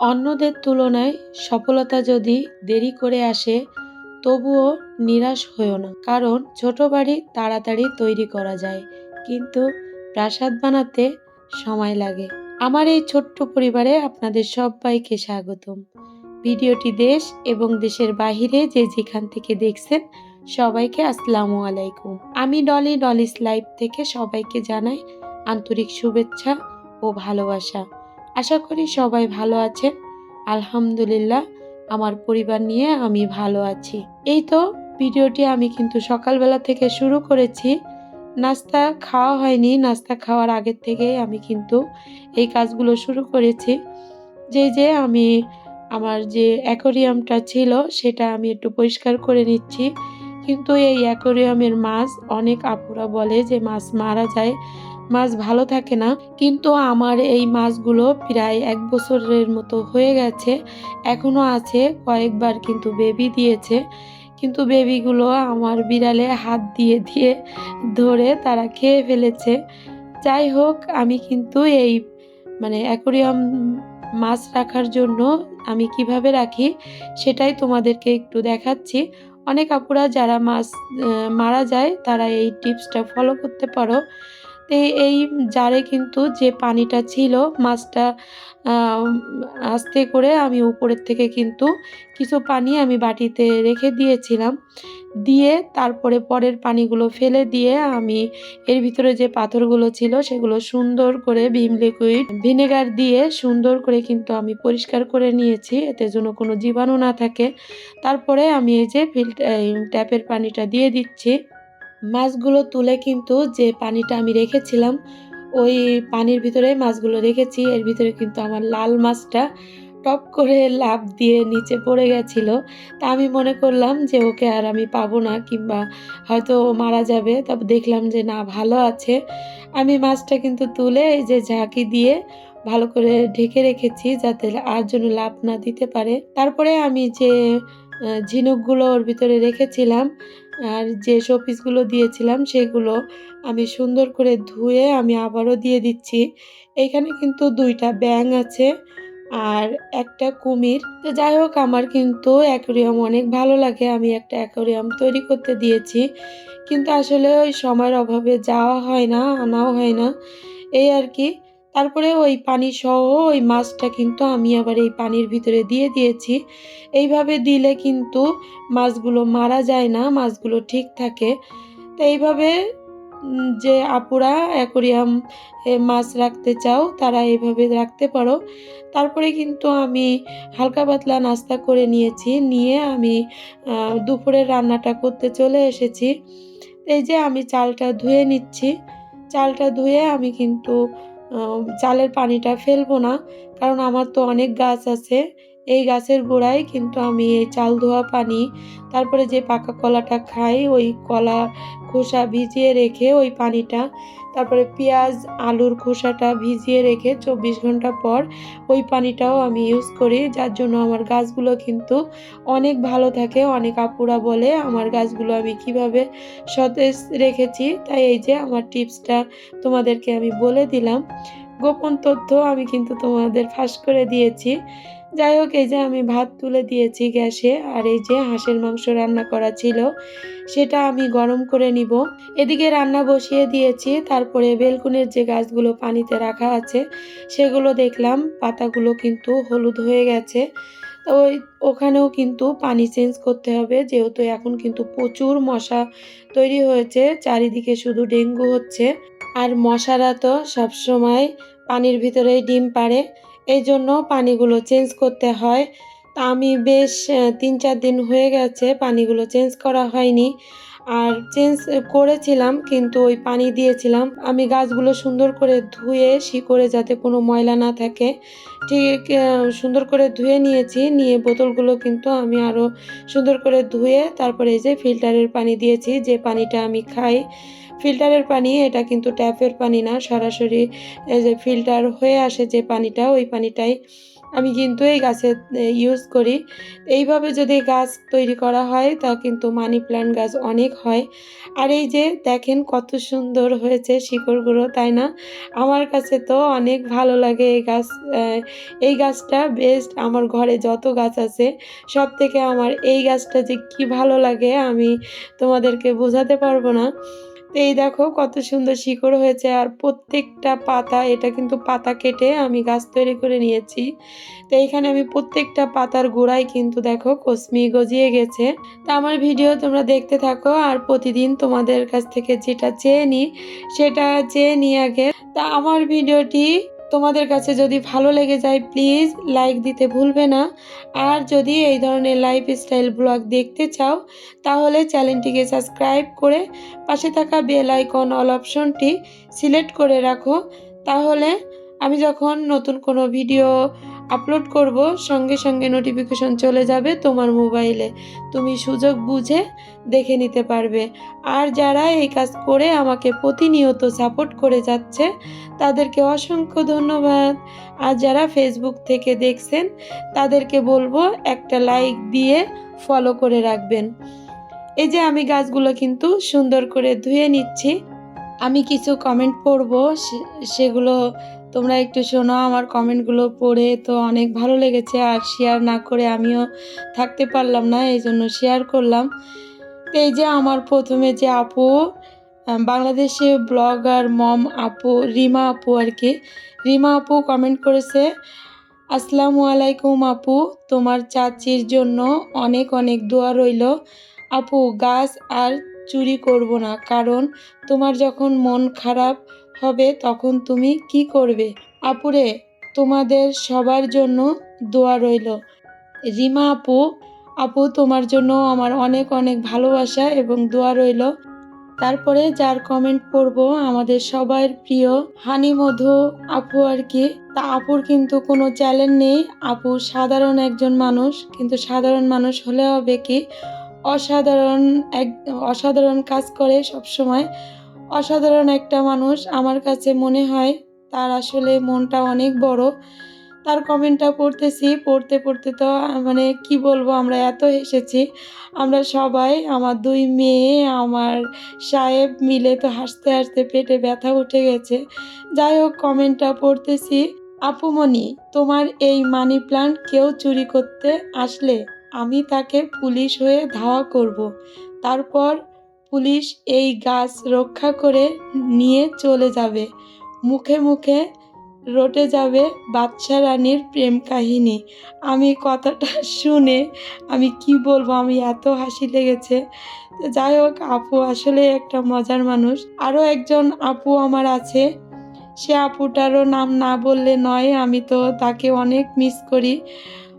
অন্যদের তুলনায় সফলতা যদি দেরি করে আসে, তবুও নিরাশ হইও না। কারণ ছোট বাড়ি তাড়াতাড়ি তৈরি করা যায়, কিন্তু প্রাসাদ বানাতে সময় লাগে। আমার এই ছোট্ট পরিবারে আপনাদের সবাইকে স্বাগতম। ভিডিওটি দেশ এবং দেশের বাহিরে যে যেখান থেকে দেখছেন, সবাইকে আসসালামু আলাইকুম। আমি ডলি, ডলিস লাইভ থেকে সবাইকে জানাই আন্তরিক শুভেচ্ছা ও ভালোবাসা। আশা করি সবাই ভালো আছেন। আলহামদুলিল্লাহ, আমার পরিবার নিয়ে আমি ভালো আছি। এই তো ভিডিওটি আমি কিন্তু সকালবেলা থেকে শুরু করেছি। নাস্তা খাওয়া হয়নি, নাস্তা খাওয়ার আগের থেকেই আমি কিন্তু এই কাজগুলো শুরু করেছি। যে যে আমি আমার যে অ্যাকোরিয়ামটা ছিল, সেটা আমি একটু পরিষ্কার করে নিচ্ছি। কিন্তু এই অ্যাকোরিয়ামের মাছ, অনেক আপুরা বলে যে মাছ মারা যায়, মাছ ভালো থাকে না। কিন্তু আমার এই মাছগুলো প্রায় এক বছরের মতো হয়ে গেছে এখনও আছে, কয়েকবার কিন্তু বেবি দিয়েছে। কিন্তু বেবিগুলো আমার বিড়ালে হাত দিয়ে দিয়ে ধরে তারা খেয়ে ফেলেছে। যাই হোক, আমি কিন্তু এই মানে অ্যাকোরিয়াম মাছ রাখার জন্য আমি কীভাবে রাখি, সেটাই তোমাদেরকে একটু দেখাচ্ছি। অনেক আপুরা যারা মাছ মারা যায় তারা এই টিপসটা ফলো করতে পারো। তো এই জারে কিন্তু যে পানিটা ছিল মাছটা আস্তে করে আমি উপরের থেকে কিন্তু কিছু পানি আমি বাটিতে রেখে দিয়েছিলাম। দিয়ে তারপরে পরের পানিগুলো ফেলে দিয়ে আমি এর ভিতরে যে পাথরগুলো ছিল সেগুলো সুন্দর করে ভিম লিকুইড ভিনেগার দিয়ে সুন্দর করে কিন্তু আমি পরিষ্কার করে নিয়েছি, এতে যেন কোনো জীবাণু না থাকে। তারপরে আমি এই যে ফিল্টার ট্যাপের পানিটা দিয়ে দিচ্ছি। মাছগুলো তুলে কিন্তু যে পানিটা আমি রেখেছিলাম, ওই পানির ভিতরে মাছগুলো রেখেছি। এর ভিতরে কিন্তু আমার লাল মাছটা টপ করে লাফ দিয়ে নিচে পড়ে গেছিল। তা আমি মনে করলাম যে ওকে আর আমি পাবো না কিংবা হয়তো মারা যাবে। তবে দেখলাম যে না, ভালো আছে। আমি মাছটা কিন্তু তুলে এই যে ঝাঁকি দিয়ে ভালো করে ঢেকে রেখেছি যাতে আর জন্য লাভ না দিতে পারে। তারপরে আমি যে ঝিনুকগুলো ওর ভিতরে রেখেছিলাম আর যে শোপিসগুলো দিয়েছিলাম সেগুলো আমি সুন্দর করে ধুয়ে আমি আবারও দিয়ে দিচ্ছি। এখানে কিন্তু দুইটা ব্যাং আছে আর একটা কুমির। তো যাই হোক, আমার কিন্তু অ্যাকোরিয়াম অনেক ভালো লাগে। আমি একটা অ্যাকোরিয়াম তৈরি করতে দিয়েছি। কিন্তু আসলে ওই সময়ের অভাবে যাওয়া হয় না, আনাও হয় না। এই আর কি। তারপরে ওই পানি সহ ওই মাছটা কিন্তু আমি আবার এই পানির ভিতরে দিয়ে দিয়েছি। এইভাবে দিলে কিন্তু মাছগুলো মারা যায় না, মাছগুলো ঠিক থাকে। তো এইভাবে যে আপুরা অ্যাকোরিয়াম মাছ রাখতে চাও, তারা এইভাবে রাখতে পারো। তারপরে কিন্তু আমি হালকা পাতলা নাস্তা করে নিয়েছি, নিয়ে আমি দুপুরের রান্নাটা করতে চলে এসেছি। এই যে আমি চালটা ধুয়ে নিচ্ছি, চালটা ধুয়ে আমি কিন্তু চালের পানিটা ফেলব না কারণ আমার তো অনেক গাছ আছে। এই গাছের গোড়ায় কিন্তু আমি এই চাল ধোয়া পানি, তারপরে যে পাকা কলাটা খাই, ওই কলা খোসা ভিজিয়ে রেখে ওই পানিটা, তারপরে পেঁয়াজ, আলুর খোসাটা ভিজিয়ে রেখে চব্বিশ ঘণ্টা পর ওই পানিটাও আমি ইউজ করি, যার জন্য আমার গাছগুলো কিন্তু অনেক ভালো থাকে, অনেক আপুরা বলে আমার গাছগুলো আমি কীভাবে সতেজ রেখেছি, তাই এই যে আমার টিপসটা তোমাদেরকে আমি বলে দিলাম। গোপন তথ্য আমি কিন্তু তোমাদের ফাঁস করে দিয়েছি। যাই হোক, এই যে আমি ভাত তুলে দিয়েছি গ্যাসে, আর এই যে হাঁসের মাংস রান্না করা ছিল, সেটা আমি গরম করে নিব। এদিকে রান্না বসিয়ে দিয়েছি, তারপরে বেলকুনের যে গাছগুলো পানিতে রাখা আছে, সেগুলো দেখলাম, পাতাগুলো কিন্তু হলুদ হয়ে গেছে। ওই, ওখানেও কিন্তু পানি চেঞ্জ করতে হবে, যেহেতু এখন কিন্তু প্রচুর মশা তৈরি হয়েছে, চারিদিকে শুধু ডেঙ্গু হচ্ছে। আর মশারা তো সবসময় পানির ভিতরেই ডিম পাড়ে এই জন্য পানিগুলো চেঞ্জ করতে হয়। তা আমি বেশ তিন চার দিন হয়ে গেছে পানিগুলো চেঞ্জ করা হয়নি। আর চেঞ্জ করেছিলাম, কিন্তু ওই পানি দিয়েছিলাম। আমি গাছগুলো সুন্দর করে ধুয়ে শিকড়ে যাতে কোনো ময়লা না থাকে, ঠিক সুন্দর করে ধুয়ে নিয়েছি। নিয়ে বোতলগুলো কিন্তু আমি আরও সুন্দর করে ধুয়ে তারপরে এই যে ফিল্টারের পানি দিয়েছি, যে পানিটা আমি খাই। ফিল্টারের পানি, এটা কিন্তু ট্যাপের পানি না, সরাসরি যে ফিল্টার হয়ে আসে যে পানিটা, ওই পানিটাই আমি কিন্তু এই গাছের ইউজ করি। এইভাবে যদি গাছ তৈরি করা হয়, তা কিন্তু মানি প্ল্যান্ট গাছ অনেক হয়। আর এই যে দেখেন কত সুন্দর হয়েছে শিকড়গুলো, তাই না? আমার কাছে তো অনেক ভালো লাগে এই গাছ এই গাছটা বেস্ট আমার ঘরে যত গাছ আছে সব থেকে আমার এই গাছটা যে কি ভালো লাগে আমি তোমাদেরকে বোঝাতে পারব না। এই দেখো কত সুন্দর শিকড় হয়েছে আর প্রত্যেকটা পাতা, এটা কিন্তু পাতা কেটে আমি গাছ তৈরি করে নিয়েছি। তো এইখানে আমি প্রত্যেকটা পাতার গোড়ায় কিন্তু দেখো কসমি গজিয়ে গেছে। তা আমার ভিডিও তোমরা দেখতে থাকো আর প্রতিদিন তোমাদের কাছ থেকে যেটা চেয়ে নিই সেটা চেয়ে নিই আগে। তা আমার ভিডিওটি তোমাদের কাছে যদি ভালো লেগে যায় প্লিজ লাইক দিতে ভুলবে না। আর যদি এই ধরনের লাইফস্টাইল ব্লগ দেখতে চাও, তাহলে চ্যানেলটিকে সাবস্ক্রাইব করে পাশে থাকা বেল আইকন অল অপশনটি সিলেক্ট করে রাখো। তাহলে আমি যখন নতুন কোনো ভিডিও আপলোড করব, সঙ্গে সঙ্গে নোটিফিকেশন চলে যাবে তোমার মোবাইলে তুমি সুযোগ বুঝে দেখে নিতে পারবে। আর যারা এই কাজ করে আমাকে প্রতিনিয়ত সাপোর্ট করে যাচ্ছে, তাদেরকে অসংখ্য ধন্যবাদ। আর যারা ফেসবুক থেকে দেখছেন, তাদেরকে বলব একটা লাইক দিয়ে ফলো করে রাখবেন। এই যে আমি গাছগুলো কিন্তু সুন্দর করে ধুয়ে নিচ্ছি। আমি কিছু কমেন্ট পড়ব সেগুলো তোমরা একটু শোনো, আমার কমেন্টগুলো পড়ে তো অনেক ভালো লেগেছে আর শেয়ার না করে আমিও থাকতে পারলাম না, এই জন্য শেয়ার করলাম। এই যে আমার প্রথমে যে আপু বাংলাদেশে ব্লগার মম আপু, রিমা আপু আর কি, রিমা আপু কমেন্ট করেছে, আসসালামু আলাইকুম আপু, তোমার চাচির জন্য অনেক অনেক দোয়া রইল। আপু, গাছ আর চুরি করব না, কারণ তোমার যখন মন খারাপ হবে, তখন তুমি কি করবে? আপুরে, তোমাদের সবার জন্য দোয়া রইল। রিমা আপু আপু তোমার জন্য আমার অনেক অনেক ভালোবাসা এবং দোয়া রইল। তারপরে যার কমেন্ট পড়ব, আমাদের সবার প্রিয় হানি মধু আপু আর কি। তা আপুর কিন্তু কোনো চ্যালেঞ্জ নেই। আপু সাধারণ একজন মানুষ, কিন্তু সাধারণ মানুষ হলে হবে কি? অসাধারণ এক, অসাধারণ কাজ করে সব সময় অসাধারণ একটা মানুষ আমার কাছে মনে হয়। তার আসলে মনটা অনেক বড়। তার কমেন্টটা পড়তেছি, পড়তে পড়তে তো মানে কি বলব, আমরা এত হেসেছি। আমরা সবাই, আমার দুই মেয়ে, আমার সাহেব মিলে তো হাসতে হাসতে পেটে ব্যথা উঠে গেছে। যাই হোক কমেন্টটা পড়তেছি। আপুমণি তোমার এই মানি প্লান্ট কেউ চুরি করতে আসলে আমি তাকে পুলিশ হয়ে ধাওয়া করব। তারপর পুলিশ এই গাছ রক্ষা করে নিয়ে চলে যাবে। মুখে মুখে রটে যাবে বাদশা রানীর প্রেম কাহিনী। আমি কথাটা শুনে আমি কি বলব? আমি এত হাসি লেগেছে। যাই হোক, আপু আসলে একটা মজার মানুষ। আরও একজন আপু আমার আছে। সে আপুটারও নাম না বললে নয়, আমি তো তাকে অনেক মিস করি।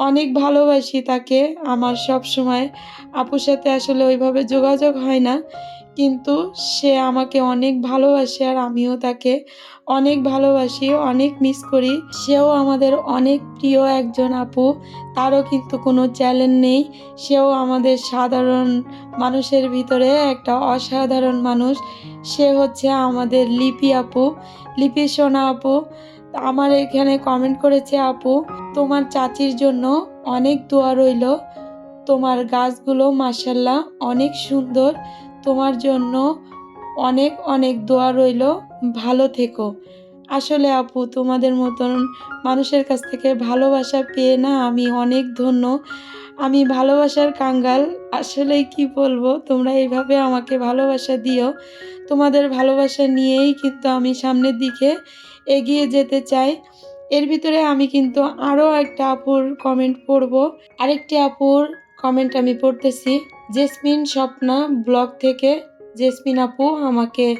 অনেক ভালোবাসি তাকে। আমার সব সময় আপুর সাথে আসলে ওইভাবে যোগাযোগ হয় না। কিন্তু সে আমাকে অনেক ভালোবাসে আর আমিও তাকে অনেক ভালোবাসি, অনেক মিস করি। সেও আমাদের অনেক প্রিয় একজন আপু। তারও কিন্তু কোনো চ্যালেঞ্জ নেই। সেও আমাদের সাধারণ মানুষের ভিতরে একটা অসাধারণ মানুষ। সে হচ্ছে আমাদের লিপি আপু, লিপি সোনা আপু। আমার এখানে কমেন্ট করেছে, আপু, তোমার চাচির জন্য অনেক দোয়া রইল। তোমার গাছগুলো মাসাল্লাহ অনেক সুন্দর। তোমার জন্য অনেক অনেক দোয়া রইল। ভালো থেকো। আসলে আপু, তোমাদের মতন মানুষের কাছ থেকে ভালোবাসা পেয়ে না আমি অনেক ধন্য। আমি ভালোবাসার কাঙ্গাল। আসলে কি বলব, তোমরা এইভাবে আমাকে ভালোবাসা দিও। তোমাদের ভালোবাসা নিয়েই কিন্তু আমি সামনের দিকে এগিয়ে যেতে চাই। এর ভিতরে আমি কিন্তু আরও একটা আপুর কমেন্ট পড়ব। আরেকটি আপুর কমেন্ট আমি পড়তেছি। জেসমিন স্বপ্না ব্লগ থেকে। জেসমিন আপু আমাকে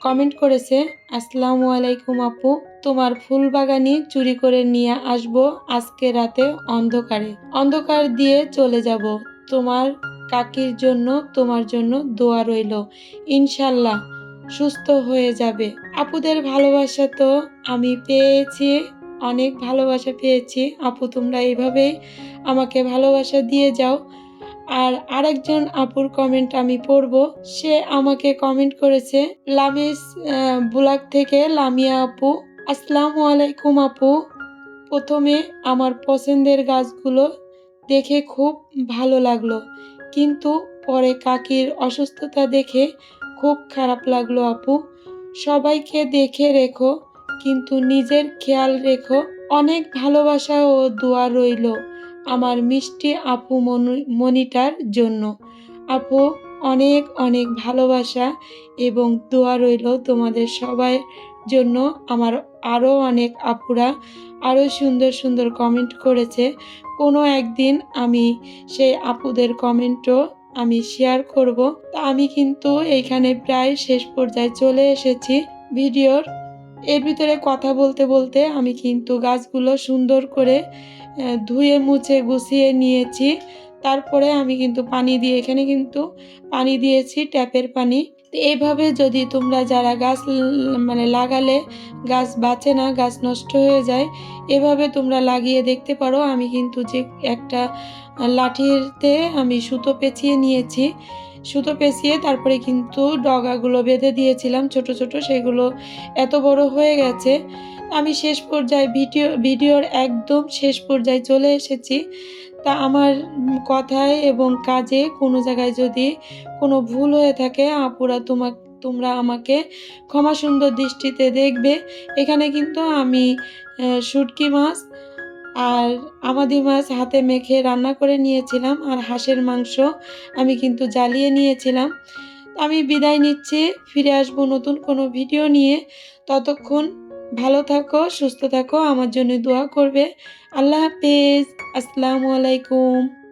কমেন্ট করেছে, আসসালামু আলাইকুম আপু, তোমার ফুল বাগানি চুরি করে নিয়ে আসব আজকে রাতে অন্ধকারে। অন্ধকার দিয়ে চলে যাব। তোমার কাকির জন্য, তোমার জন্য দোয়া রইল। ইনশাল্লাহ। সুস্থ হয়ে যাবে। আপুদের ভালোবাসা তো আমি পেয়েছি, অনেক ভালোবাসা পেয়েছি। আপু, তোমরা এইভাবেই আমাকে ভালোবাসা দিয়ে যাও। আর আরেকজন আপুর কমেন্ট আমি পড়ব। সে আমাকে কমেন্ট করেছে, লামিস ব্লগ থেকে লামিয়া আপু, আসসালামু আলাইকুম আপু। প্রথমে আমার পছন্দের গাছগুলো দেখে খুব ভালো লাগল। কিন্তু পরে কাকির অসুস্থতা দেখে খুব খারাপ লাগল আপু। সবাইকে দেখে রেখো, কিন্তু নিজের খেয়াল রেখো। অনেক ভালোবাসা ও দোয়া রইল আমার মিষ্টি আপু মনু- মনিটার জন্য। আপু, অনেক অনেক ভালোবাসা এবং দোয়া রইল তোমাদের সবাই জন্য। আমার আরও অনেক আপুরা আরও সুন্দর সুন্দর কমেন্ট করেছে। কোনো একদিন আমি সেই আপুদের কমেন্টও আমি শেয়ার করব। তা আমি কিন্তু এইখানে প্রায় শেষ পর্যায়ে চলে এসেছি ভিডিওর। এর ভিতরে কথা বলতে বলতে আমি কিন্তু গাছগুলো সুন্দর করে ধুয়ে মুছে গুছিয়ে নিয়েছি। তারপরে আমি কিন্তু পানি দিয়ে, এখানে কিন্তু পানি দিয়েছি, ট্যাপের পানি। তো এইভাবে যদি তোমরা যারা গাছ মানে লাগালে গাছ বাঁচে না, গাছ নষ্ট হয়ে যায়, এভাবে তোমরা লাগিয়ে দেখতে পারো। আমি কিন্তু যে একটা লাঠিতে আমি সুতো পেঁচিয়ে নিয়েছি। সুতো পেঁচিয়ে তারপরে কিন্তু ডগাগুলো বেঁধে দিয়েছিলাম, ছোট ছোট, সেগুলো এত বড় হয়ে গেছে। আমি শেষ পর্যায়ে ভিডিও, ভিডিওর একদম শেষ পর্যায়ে চলে এসেছি। তা আমার কথায় এবং কাজে কোনো জায়গায় যদি কোনো ভুল হয়ে থাকে, আপুরা তোমা তোমরা আমাকে ক্ষমা সুন্দর দৃষ্টিতে দেখবে। এখানে কিন্তু আমি শুটকি মাছ আর আমাদের মাছ হাতে মেখে রান্না করে নিয়েছিলাম আর হাঁসের মাংস আমি কিন্তু জ্বালিয়ে নিয়েছিলাম। আমি বিদায় নিচ্ছি, ফিরে আসব নতুন কোনো ভিডিও নিয়ে। ততক্ষণ ভালো থাকো, সুস্থ থাকো, আমার জন্য দোয়া করবে। আল্লাহ হাফেজ, আসসালামু আলাইকুম।